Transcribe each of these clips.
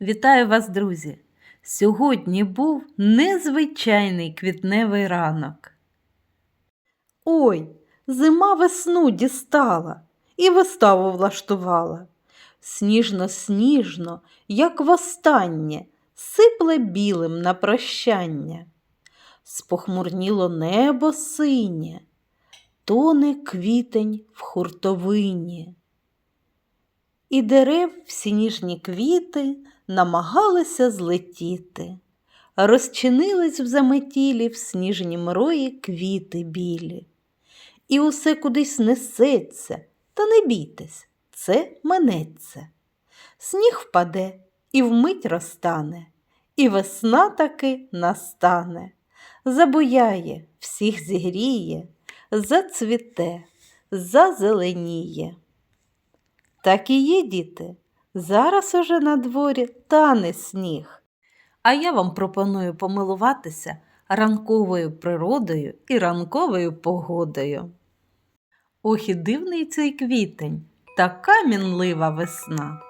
Вітаю вас, друзі! Сьогодні був незвичайний квітневий ранок. Ой, зима весну дістала і виставу влаштувала. Сніжно-сніжно, як востаннє, сипле білим на прощання. Спохмурніло небо синє, тоне квітень в хуртовині. І дерев всі ніжні квіти намагалися злетіти. Розчинились в заметілі в сніжні мрої квіти білі. І усе кудись несеться, та не бійтесь, це минеться. Сніг впаде і вмить розтане, і весна таки настане. Забуяє, всіх зігріє, зацвіте, зазеленіє. Так і є, діти. Зараз уже на дворі тане сніг. А я вам пропоную помилуватися ранковою природою і ранковою погодою. Ох і дивний цей квітень, така мінлива весна.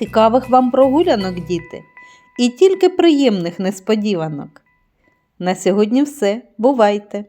Цікавих вам прогулянок, діти, і тільки приємних несподіванок. На сьогодні все. Бувайте!